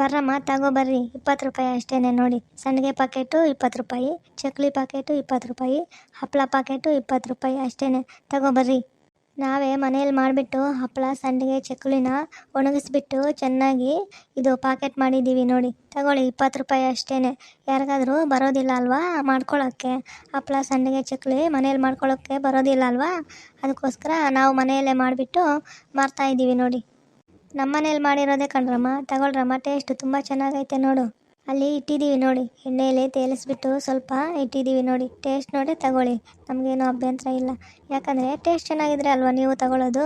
ಬರ್ರಮ್ಮ ತಗೋಬರ್ರಿ ಇಪ್ಪತ್ತು ರೂಪಾಯಿ ಅಷ್ಟೇನೆ ನೋಡಿ. ಸಂಡಿಗೆ ಪಾಕೆಟು ಇಪ್ಪತ್ತು ರೂಪಾಯಿ, ಚಕ್ಲಿ ಪಾಕೆಟು ಇಪ್ಪತ್ತು ರೂಪಾಯಿ ಹಪ್ಪಳ ಪಾಕೆಟು ಇಪ್ಪತ್ತು ರೂಪಾಯಿ ಅಷ್ಟೇನೆ. ತಗೋ ಬರ್ರಿ. ನಾವೇ ಮನೇಲಿ ಮಾಡಿಬಿಟ್ಟು ಹಪ್ಪಳ ಸಂಡಿಗೆ ಚಕ್ಕುಲಿನ ಒಣಗಿಸ್ಬಿಟ್ಟು ಚೆನ್ನಾಗಿ ಇದು ಪಾಕೆಟ್ ಮಾಡಿದ್ದೀವಿ ನೋಡಿ. ತಗೊಳ್ಳಿ, ಇಪ್ಪತ್ತು ರೂಪಾಯಿ ಅಷ್ಟೇ ಯಾರಿಗಾದ್ರೂ ಬರೋದಿಲ್ಲ ಅಲ್ವಾ ಮಾಡ್ಕೊಳ್ಳೋಕ್ಕೆ ಹಪ್ಪಳ ಸಂಡಿಗೆ ಚಕ್ಕುಲಿ ಮನೇಲಿ ಮಾಡ್ಕೊಳ್ಳೋಕ್ಕೆ ಬರೋದಿಲ್ಲ ಅಲ್ವಾ? ಅದಕ್ಕೋಸ್ಕರ ನಾವು ಮನೆಯಲ್ಲೇ ಮಾಡಿಬಿಟ್ಟು ಮಾರ್ತಾಯಿದ್ದೀವಿ ನೋಡಿ. ನಮ್ಮ ಮನೇಲಿ ಮಾಡಿರೋದೇ ಕಣ್ರಮ್ಮ ತಗೊಳ್ರಮ್ಮ ಟೇಸ್ಟ್ ತುಂಬ ಚೆನ್ನಾಗೈತೆ ನೋಡು. ಅಲ್ಲಿ ಇಟ್ಟಿದ್ದೀವಿ ನೋಡಿ ಎಣ್ಣೆಯಲ್ಲಿ ತೇಲಿಸ್ಬಿಟ್ಟು ಸ್ವಲ್ಪ ಇಟ್ಟಿದ್ದೀವಿ ನೋಡಿ. ಟೇಸ್ಟ್ ನೋಡಿ ತಗೊಳ್ಳಿ, ನಮಗೇನು ಅಭ್ಯಂತರ ಇಲ್ಲ. ಯಾಕಂದರೆ ಟೇಸ್ಟ್ ಚೆನ್ನಾಗಿದ್ರೆ ಅಲ್ವಾ ನೀವು ತಗೊಳ್ಳೋದು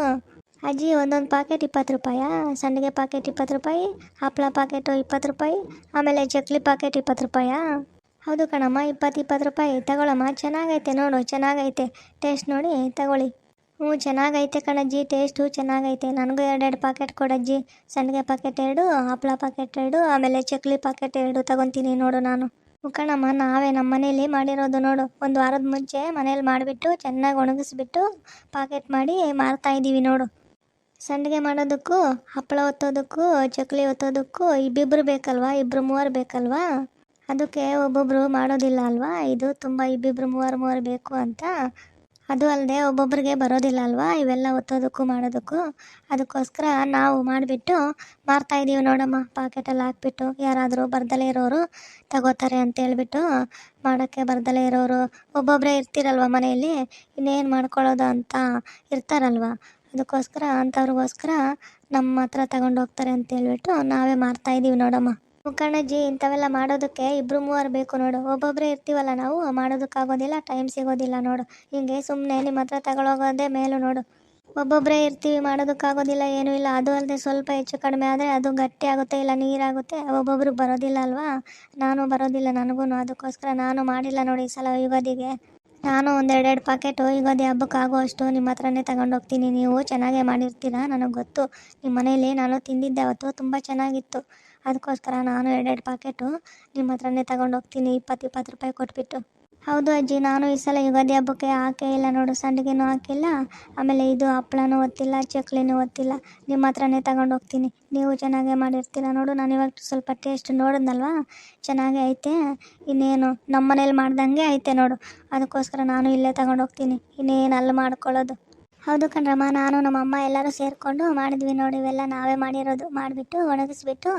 ಅಜ್ಜಿ ಒಂದೊಂದು ಪಾಕೆಟ್ ಇಪ್ಪತ್ತು ರೂಪಾಯಾ? ಸಂಡಿಗೆ ಪಾಕೆಟ್ ಇಪ್ಪತ್ತು ರೂಪಾಯಿ ಹಪ್ಪಳ ಪಾಕೆಟು ಇಪ್ಪತ್ತು ರೂಪಾಯಿ, ಆಮೇಲೆ ಚಕ್ಲಿ ಪಾಕೆಟ್ ಇಪ್ಪತ್ತು ರೂಪಾಯಾ? ಹೌದು ಕಣಮ್ಮ, ಇಪ್ಪತ್ತು ಇಪ್ಪತ್ತು ರೂಪಾಯಿ. ತಗೊಳಮ್ಮ, ಚೆನ್ನಾಗೈತೆ ನೋಡು, ಚೆನ್ನಾಗೈತೆ. ಟೇಸ್ಟ್ ನೋಡಿ ತಗೊಳ್ಳಿ. ಹ್ಞೂ, ಚೆನ್ನಾಗೈತೆ ಕಣಜ್ಜಿ ಟೇಸ್ಟು ಚೆನ್ನಾಗೈತೆ. ನನಗೂ ಎರಡೆರಡು ಪಾಕೆಟ್ ಕೊಡಜ್ಜಿ. ಸಂಡಿಗೆ ಪಾಕೆಟ್ ಎರಡು ಹಪ್ಪಳ ಪಾಕೆಟ್ ಎರಡು, ಆಮೇಲೆ ಚಕ್ಲಿ ಪಾಕೆಟ್ ಎರಡು ತಗೊತೀನಿ ನೋಡು ನಾನು. ಕಣಮ್ಮ, ನಾವೇ ನಮ್ಮ ಮನೇಲಿ ಮಾಡಿರೋದು ನೋಡು. ಒಂದು ವಾರದ ಮುಂಚೆ ಮನೇಲಿ ಮಾಡಿಬಿಟ್ಟು, ಚೆನ್ನಾಗಿ ಒಣಗಿಸ್ಬಿಟ್ಟು ಪಾಕೆಟ್ ಮಾಡಿ ಮಾರ್ತಾ ಇದ್ದೀವಿ ನೋಡು. ಸಂಡಿಗೆ ಮಾಡೋದಕ್ಕೂ ಹಪ್ಪಳ ಒತ್ತೋದಕ್ಕೂ, ಚಕ್ಲಿ ಒತ್ತೋದಕ್ಕೂ ಇಬ್ಬಿಬ್ರು ಬೇಕಲ್ವಾ? ಇಬ್ಬರು ಮೂವರು ಬೇಕಲ್ವಾ? ಅದಕ್ಕೆ ಒಬ್ಬೊಬ್ಬರು ಮಾಡೋದಿಲ್ಲ ಅಲ್ವಾ? ಇದು ತುಂಬ ಇಬ್ಬಿಬ್ರು ಮೂವರು ಮೂವರು ಬೇಕು ಅಂತ ಅದು ಅಲ್ಲದೆ ಒಬ್ಬೊಬ್ಬರಿಗೆ ಬರೋದಿಲ್ಲ ಅಲ್ವಾ ಇವೆಲ್ಲ ಒತ್ತೋದಕ್ಕೂ ಮಾಡೋದಕ್ಕೂ. ಅದಕ್ಕೋಸ್ಕರ ನಾವು ಮಾಡಿಬಿಟ್ಟು ಮಾರ್ತಾ ಇದ್ದೀವಿ ನೋಡಮ್ಮ. ಪಾಕೆಟಲ್ಲಿ ಹಾಕ್ಬಿಟ್ಟು ಯಾರಾದರೂ ಬರ್ದಲೇ ಇರೋರು ತಗೋತಾರೆ ಅಂತ ಹೇಳ್ಬಿಟ್ಟು ಮಾಡೋಕ್ಕೆ ಬರ್ದಲೇ ಇರೋರು. ಒಬ್ಬೊಬ್ಬರೇ ಇರ್ತೀರಲ್ವ ಮನೆಯಲ್ಲಿ? ಇನ್ನೇನು ಮಾಡ್ಕೊಳ್ಳೋದು ಅಂತ ಇರ್ತಾರಲ್ವ? ಅದಕ್ಕೋಸ್ಕರ ಅಂಥವ್ರಿಗೋಸ್ಕರ ನಮ್ಮ ಹತ್ರ ತಗೊಂಡು ಹೋಗ್ತಾರೆ ಅಂತ ಹೇಳ್ಬಿಟ್ಟು ನಾವೇ ಮಾರ್ತಾ ಇದ್ದೀವಿ ನೋಡಮ್ಮ. ಮುಖಣ್ಣಜ್ಜಿ ಇಂಥವೆಲ್ಲ ಮಾಡೋದಕ್ಕೆ ಇಬ್ಬರು ಮೂವರು ಬೇಕು ನೋಡು. ಒಬ್ಬೊಬ್ಬರೇ ಇರ್ತೀವಲ್ಲ ನಾವು ಮಾಡೋದಕ್ಕಾಗೋದಿಲ್ಲ ಟೈಮ್ ಸಿಗೋದಿಲ್ಲ ನೋಡು. ಹಿಂಗೆ ಸುಮ್ಮನೆ ನಿಮ್ಮ ಹತ್ರ ತಗೊಳೋಗೋದೇ ಮೇಲು ನೋಡು. ಒಬ್ಬೊಬ್ಬರೇ ಇರ್ತೀವಿ ಮಾಡೋದಕ್ಕಾಗೋದಿಲ್ಲ ಏನೂ ಇಲ್ಲ. ಅದು ಅಲ್ಲದೆ ಸ್ವಲ್ಪ ಹೆಚ್ಚು ಕಡಿಮೆ ಆದರೆ ಅದು ಗಟ್ಟಿ ಆಗುತ್ತೆ, ಇಲ್ಲ ನೀರಾಗುತ್ತೆ. ಒಬ್ಬೊಬ್ರಿಗೆ ಬರೋದಿಲ್ಲ ಅಲ್ವಾ? ನಾನು ಬರೋದಿಲ್ಲ ನನಗೂ ಅದಕ್ಕೋಸ್ಕರ ನಾನು ಮಾಡಿಲ್ಲ ನೋಡಿ ಈ ಸಲ ಯುಗಾದಿಗೆ. ನಾನು ಒಂದೆರಡೆರಡು ಪಾಕೆಟು ಯುಗಾದಿ ಹಬ್ಬಕ್ಕೆ ಅಷ್ಟು ನಿಮ್ಮ ಹತ್ರನೇ ತಗೊಂಡೋಗ್ತೀನಿ ನೀವು ಚೆನ್ನಾಗೇ ಮಾಡಿರ್ತೀರಾ? ನನಗೆ ಗೊತ್ತು. ನಿಮ್ಮ ಮನೇಲಿ ನಾನು ತಿಂದಿದ್ದೆ ಅವತ್ತು, ತುಂಬ ಚೆನ್ನಾಗಿತ್ತು. ಅದಕ್ಕೋಸ್ಕರ ನಾನು ಎರಡೆರಡು ಪಾಕೆಟು ನಿಮ್ಮ ಹತ್ರನೇ ತಗೊಂಡೋಗ್ತೀನಿ ಇಪ್ಪತ್ತು ಇಪ್ಪತ್ತು ರೂಪಾಯಿ ಕೊಟ್ಬಿಟ್ಟು. ಹೌದು ಅಜ್ಜಿ, ನಾನು ಈ ಸಲ ಯುಗಾದಿ ಹಬ್ಬಕ್ಕೆ ಹಾಕೇ ಇಲ್ಲ ನೋಡು. ಸಂಡಿಗೆನೂ ಹಾಕಿಲ್ಲ, ಆಮೇಲೆ ಇದು ಹಪ್ಪಳನೂ ಒತ್ತಿಲ್ಲ ಚಕ್ಲಿನೂ ಒತ್ತಿಲ್ಲ ನಿಮ್ಮ ಹತ್ರನೇ ತಗೊಂಡು ಹೋಗ್ತೀನಿ. ನೀವು ಚೆನ್ನಾಗೇ ಮಾಡಿರ್ತೀರ ನೋಡು. ನಾನು ಇವಾಗ ಸ್ವಲ್ಪ ಟೇಸ್ಟ್ ನೋಡಿದ್ನಲ್ವಾ? ಚೆನ್ನಾಗೇ ಐತೆ. ಇನ್ನೇನು ನಮ್ಮ ಮನೇಲಿ ಮಾಡ್ದಂಗೆ ಐತೆ ನೋಡು. ಅದಕ್ಕೋಸ್ಕರ ನಾನು ಇಲ್ಲೇ ತಗೊಂಡು ಹೋಗ್ತೀನಿ. ಇನ್ನೇನು ಅಲ್ಲಿ ಮಾಡ್ಕೊಳ್ಳೋದು? ಹೌದು ಕಣ್ರಮ್ಮ ನಾನು ನಮ್ಮ ಅಮ್ಮ ಎಲ್ಲರೂ ಸೇರಿಕೊಂಡು ಮಾಡಿದ್ವಿ ನೋಡಿ ಇವೆಲ್ಲ ನಾವೇ ಮಾಡಿರೋದು. ಮಾಡಿಬಿಟ್ಟು ಒಣಗಿಸ್ಬಿಟ್ಟು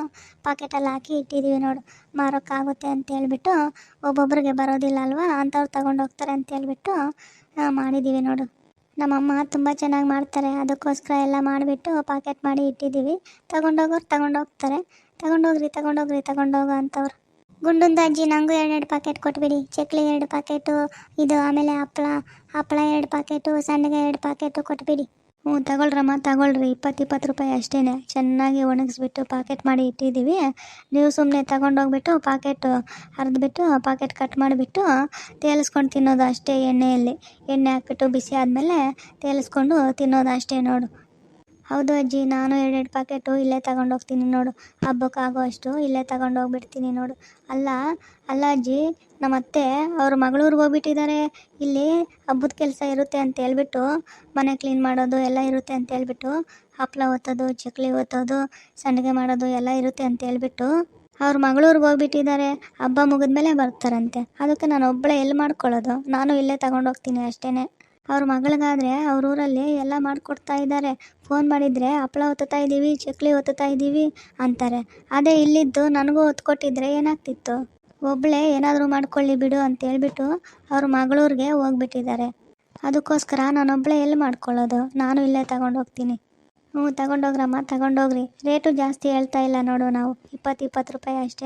ಪಾಕೆಟಲ್ಲಿ ಹಾಕಿ ಇಟ್ಟಿದ್ದೀವಿ ನೋಡು. ಮಾರೋಕ್ಕಾಗುತ್ತೆ ಅಂತ ಹೇಳ್ಬಿಟ್ಟು ಒಬ್ಬೊಬ್ರಿಗೆ ಬರೋದಿಲ್ಲ ಅಲ್ವಾ ಅಂಥವ್ರು ತಗೊಂಡು ಹೋಗ್ತಾರೆ ಅಂತ ಹೇಳ್ಬಿಟ್ಟು ಆ, ಮಾಡಿದ್ದೀವಿ ನೋಡು. ನಮ್ಮಮ್ಮ ತುಂಬ ಚೆನ್ನಾಗಿ ಮಾಡ್ತಾರೆ. ಅದಕ್ಕೋಸ್ಕರ ಎಲ್ಲ ಮಾಡಿಬಿಟ್ಟು ಪಾಕೆಟ್ ಮಾಡಿ ಇಟ್ಟಿದ್ದೀವಿ ತಗೊಂಡೋಗೋರು ತಗೊಂಡೋಗ್ತಾರೆ. ತಗೊಂಡೋಗ್ರಿ ತಗೊಂಡೋಗ್ರಿ ತಗೊಂಡೋಗೋ ಅಂಥವ್ರು ಗುಂಡುಂದ ಅಜ್ಜಿ ನನಗೂ ಎರಡೆರಡು ಪ್ಯಾಕೆಟ್ ಕೊಟ್ಬಿಡಿ. ಚಕ್ಲಿ ಎರಡು ಪಾಕೆಟು ಇದು ಆಮೇಲೆ ಹಪ್ಪಳ ಹಪ್ಪಳ ಎರಡು ಪಾಕೆಟು ಸಣ್ಣಗೆ ಎರಡು ಪಾಕೆಟು ಕೊಟ್ಬಿಡಿ. ಹ್ಞೂ, ತಗೊಳ್ರಮ್ಮ, ತಗೊಳ್ರಿ. ಇಪ್ಪತ್ತು ಇಪ್ಪತ್ತು ರೂಪಾಯಿ ಅಷ್ಟೇ ಚೆನ್ನಾಗಿ ಒಣಗಿಸ್ಬಿಟ್ಟು ಪಾಕೆಟ್ ಮಾಡಿ ಇಟ್ಟಿದ್ದೀವಿ. ನೀವು ಸುಮ್ಮನೆ ತಗೊಂಡೋಗ್ಬಿಟ್ಟು ಪಾಕೆಟ್ ಹರಿದ್ಬಿಟ್ಟು ಪಾಕೆಟ್ ಕಟ್ ಮಾಡಿಬಿಟ್ಟು ತೇಲಿಸ್ಕೊಂಡು ತಿನ್ನೋದು ಅಷ್ಟೇ ಎಣ್ಣೆಯಲ್ಲಿ. ಎಣ್ಣೆ ಹಾಕ್ಬಿಟ್ಟು ಬಿಸಿ ಆದಮೇಲೆ ತೇಲಿಸ್ಕೊಂಡು ತಿನ್ನೋದು ಅಷ್ಟೇ ನೋಡು. ಹೌದು ಅಜ್ಜಿ, ನಾನು ಎರಡೆರಡು ಪ್ಯಾಕೆಟು ಇಲ್ಲೇ ತಗೊಂಡೋಗ್ತೀನಿ ನೋಡು. ಹಬ್ಬಕ್ಕೆ ಆಗೋಷ್ಟು ಇಲ್ಲೇ ತಗೊಂಡು ಹೋಗ್ಬಿಡ್ತೀನಿ ನೋಡು. ಅಲ್ಲ ಅಲ್ಲ ಅಜ್ಜಿ ನಮ್ಮ ಅತ್ತೆ ಅವ್ರ ಮಗಳೂರಿಗೆ ಹೋಗ್ಬಿಟ್ಟಿದ್ದಾರೆ ಇಲ್ಲಿ ಹಬ್ಬದ ಕೆಲಸ ಇರುತ್ತೆ ಅಂತ ಹೇಳ್ಬಿಟ್ಟು, ಮನೆ ಕ್ಲೀನ್ ಮಾಡೋದು ಎಲ್ಲ ಇರುತ್ತೆ ಅಂತ ಹೇಳ್ಬಿಟ್ಟು ಹಪ್ಪಳ ಒತ್ತೋದು, ಚಕ್ಲಿ ಒತ್ತೋದು, ಸಂಡಿಗೆ ಮಾಡೋದು ಎಲ್ಲ ಇರುತ್ತೆ ಅಂತ ಹೇಳ್ಬಿಟ್ಟು, ಅವ್ರ ಮಗಳೂರಿಗೆ ಹೋಗ್ಬಿಟ್ಟಿದ್ದಾರೆ ಹಬ್ಬ ಮುಗಿದ್ಮೇಲೆ ಬರ್ತಾರಂತೆ. ಅದಕ್ಕೆ ನಾನು ಒಬ್ಬಳೇ ಎಲ್ಲಿ ಮಾಡ್ಕೊಳ್ಳೋದು? ನಾನು ಇಲ್ಲೇ ತಗೊಂಡೋಗ್ತೀನಿ ಅಷ್ಟೇ ಅವ್ರ ಮಗಳಿಗಾದ್ರೆ ಅವ್ರ ಊರಲ್ಲಿ ಎಲ್ಲ ಮಾಡಿಕೊಡ್ತಾ ಇದ್ದಾರೆ. ಫೋನ್ ಮಾಡಿದರೆ ಹಪ್ಪಳ ಒತ್ತುತ್ತಾ ಇದ್ದೀವಿ ಚಕ್ಲಿ ಒತ್ತುತ್ತಾ ಇದ್ದೀವಿ ಅಂತಾರೆ. ಅದೇ ಇಲ್ಲಿದ್ದು ನನಗೂ ಒತ್ಕೊಟ್ಟಿದ್ರೆ ಏನಾಗ್ತಿತ್ತು? ಒಬ್ಬಳೇ ಏನಾದರೂ ಮಾಡ್ಕೊಳ್ಳಿ ಬಿಡು ಅಂತ ಹೇಳ್ಬಿಟ್ಟು ಅವ್ರ ಮಗಳೂರಿಗೆ ಹೋಗ್ಬಿಟ್ಟಿದ್ದಾರೆ. ಅದಕ್ಕೋಸ್ಕರ ನಾನೊಬ್ಬಳೇ ಎಲ್ಲಿ ಮಾಡ್ಕೊಳ್ಳೋದು? ನಾನು ಇಲ್ಲೇ ತಗೊಂಡು ಹೋಗ್ತೀನಿ ಹ್ಞೂ, ತಗೊಂಡೋಗ್ರಮ್ಮ, ತಗೊಂಡೋಗ್ರಿ. ರೇಟು ಜಾಸ್ತಿ ಹೇಳ್ತಾ ಇಲ್ಲ ನೋಡು ನಾವು. ಇಪ್ಪತ್ತು ಇಪ್ಪತ್ತು ರೂಪಾಯಿ ಅಷ್ಟೇ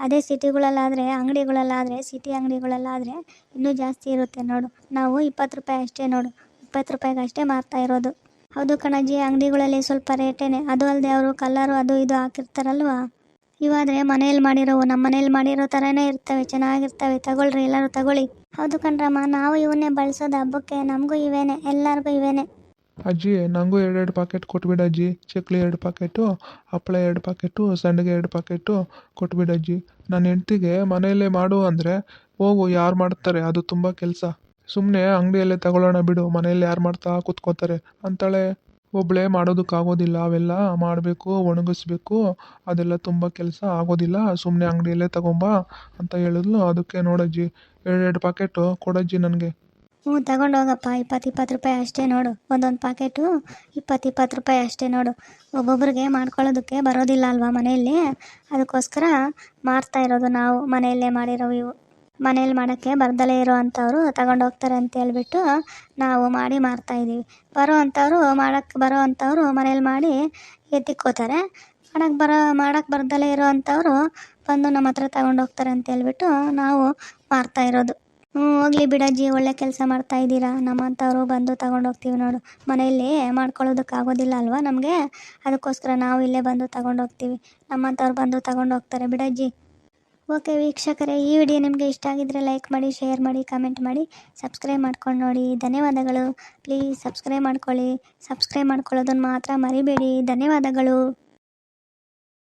ಅದೇ ಸಿಟಿಗಳಲ್ಲಾದರೆ, ಅಂಗಡಿಗಳಲ್ಲಾದರೆ, ಸಿಟಿ ಅಂಗಡಿಗಳಲ್ಲಾದರೆ ಇನ್ನೂ ಜಾಸ್ತಿ ಇರುತ್ತೆ ನೋಡು. ನಾವು ಇಪ್ಪತ್ತು ರೂಪಾಯಿ ಅಷ್ಟೇ ನೋಡು. ಇಪ್ಪತ್ತು ರೂಪಾಯಿಗೆ ಅಷ್ಟೇ ಮಾರ್ತಾ ಇರೋದು. ಹೌದು ಕಣಜ್ಜಿ, ಅಂಗಡಿಗಳಲ್ಲಿ ಸ್ವಲ್ಪ ರೇಟೇನೆ. ಅದು ಅಲ್ಲದೆ ಅವರು ಕಲ್ಲರು ಅದು ಇದು ಹಾಕಿರ್ತಾರಲ್ವಾ? ಇವಾದರೆ ಮನೇಲಿ ಮಾಡಿರೋವು, ನಮ್ಮ ಮನೇಲಿ ಮಾಡಿರೋ ಥರನೇ ಇರ್ತವೆ, ಚೆನ್ನಾಗಿರ್ತವೆ. ತಗೊಳ್ರಿ, ಎಲ್ಲರೂ ತಗೊಳ್ಳಿ. ಹೌದು ಕಣ್ರಮ್ಮ, ನಾವು ಇವನ್ನೇ ಬಳಸೋದು ಹಬ್ಬಕ್ಕೆ, ನಮಗೂ ಇವೇನೆ, ಎಲ್ಲರಿಗೂ ಇವೇನೆ. ಅಜ್ಜಿ ನನಗೂ ಎರಡೆರಡು ಪಾಕೆಟ್ ಕೊಟ್ಬಿಡು ಅಜ್ಜಿ. ಚಕ್ಲಿ ಎರಡು ಪಾಕೆಟು ಹಪ್ಪಳ ಎರಡು ಪಾಕೆಟು ಸಂಡಿಗೆ ಎರಡು ಪಾಕೆಟು ಕೊಟ್ಬಿಡು ಅಜ್ಜಿ. ನನ್ನ ಹೆಂಡ್ತಿಗೆ ಮನೆಯಲ್ಲೇ ಮಾಡು ಅಂದರೆ ಹೋಗು, ಯಾರು ಮಾಡ್ತಾರೆ? ಅದು ತುಂಬ ಕೆಲಸ. ಸುಮ್ಮನೆ ಅಂಗಡಿಯಲ್ಲೇ ತಗೊಳ್ಳೋಣ ಬಿಡು, ಮನೆಯಲ್ಲಿ ಯಾರು ಮಾಡ್ತಾ ಕೂತ್ಕೋತಾರೆ? ಅಂತಾಳೆ. ಒಬ್ಬಳೇ ಮಾಡೋದಕ್ಕಾಗೋದಿಲ್ಲ, ಅವೆಲ್ಲ ಮಾಡಬೇಕು, ಒಣಗಿಸ್ಬೇಕು, ಅದೆಲ್ಲ ತುಂಬ ಕೆಲಸ ಆಗೋದಿಲ್ಲ ಸುಮ್ಮನೆ ಅಂಗಡಿಯಲ್ಲೇ ತಗೊಂಬಾ ಅಂತ ಹೇಳಿದ್ಲು. ಅದಕ್ಕೆ ನೋಡಜ್ಜಿ ಎರಡೆರಡು ಪಾಕೆಟು ಕೊಡಜ್ಜಿ ನನಗೆ. ಹ್ಞೂ ತಗೊಂಡೋಗಪ್ಪ ಇಪ್ಪತ್ತು ಇಪ್ಪತ್ತು ರೂಪಾಯಿ ಅಷ್ಟೇ ನೋಡು. ಒಂದೊಂದು ಪ್ಯಾಕೆಟು ಇಪ್ಪತ್ತು ಇಪ್ಪತ್ತು ರೂಪಾಯಿ ಅಷ್ಟೇ ನೋಡು. ಒಬ್ಬೊಬ್ರಿಗೆ ಮಾಡ್ಕೊಳ್ಳೋದಕ್ಕೆ ಬರೋದಿಲ್ಲ ಅಲ್ವಾ ಮನೆಯಲ್ಲಿ? ಅದಕ್ಕೋಸ್ಕರ ಮಾರ್ತಾ ಇರೋದು ನಾವು ಮನೆಯಲ್ಲೇ ಮಾಡಿರೋ ಇವು. ಮನೇಲಿ ಮಾಡೋಕ್ಕೆ ಬರ್ದಲೇ ಇರೋ ಅಂಥವ್ರು ತಗೊಂಡೋಗ್ತಾರೆ ಅಂತ ಹೇಳ್ಬಿಟ್ಟು ನಾವು ಮಾಡಿ ಮಾರ್ತಾ ಇದ್ದೀವಿ. ಬರೋ ಅಂಥವ್ರು ಮಾಡೋಕ್ಕೆ ಬರೋ ಅಂಥವ್ರು ಮನೇಲಿ ಮಾಡಿ ಎತ್ತಿಕ್ಕೋತಾರೆ. ಮಾಡೋಕ್ಕೆ ಬರೋ ಮಾಡೋಕ್ಕೆ ಬರ್ದಲೇ ಇರೋ ಅಂಥವ್ರು ಬಂದು ನಮ್ಮ ಹತ್ರ ತಗೊಂಡೋಗ್ತಾರೆ ಅಂತ ಹೇಳ್ಬಿಟ್ಟು ನಾವು ಮಾರ್ತಾ ಇರೋದು. ಹೋಗ್ಲಿ ಬಿಡಜ್ಜಿ, ಒಳ್ಳೆ ಕೆಲಸ ಮಾಡ್ತಾ ಇದ್ದೀರಾ? ನಮ್ಮಂಥವ್ರು ಬಂದು ತಗೊಂಡು ಹೋಗ್ತೀವಿ ನೋಡು. ಮನೆಯಲ್ಲಿ ಮಾಡ್ಕೊಳ್ಳೋದಕ್ಕೆ ಆಗೋದಿಲ್ಲ ಅಲ್ವಾ ನಮಗೆ? ಅದಕ್ಕೋಸ್ಕರ ನಾವು ಇಲ್ಲೇ ಬಂದು ತಗೊಂಡು ಹೋಗ್ತೀವಿ. ನಮ್ಮಂಥವ್ರು ಬಂದು ತಗೊಂಡು ಹೋಗ್ತಾರೆ. ಬಿಡಜ್ಜಿ. ಓಕೆ ವೀಕ್ಷಕರೇ, ಈ ವಿಡಿಯೋ ನಿಮಗೆ ಇಷ್ಟ ಆಗಿದ್ರೆ ಲೈಕ್ ಮಾಡಿ, ಶೇರ್ ಮಾಡಿ, ಕಮೆಂಟ್ ಮಾಡಿ. ಸಬ್ಸ್ಕ್ರೈಬ್ ಮಾಡ್ಕೊಂಡು ನೋಡಿ. ಧನ್ಯವಾದಗಳು. ಪ್ಲೀಸ್ ಸಬ್ಸ್ಕ್ರೈಬ್ ಮಾಡ್ಕೊಳ್ಳಿ. ಸಬ್ಸ್ಕ್ರೈಬ್ ಮಾಡ್ಕೊಳ್ಳೋದನ್ನು ಮಾತ್ರ ಮರಿಬೇಡಿ. ಧನ್ಯವಾದಗಳು.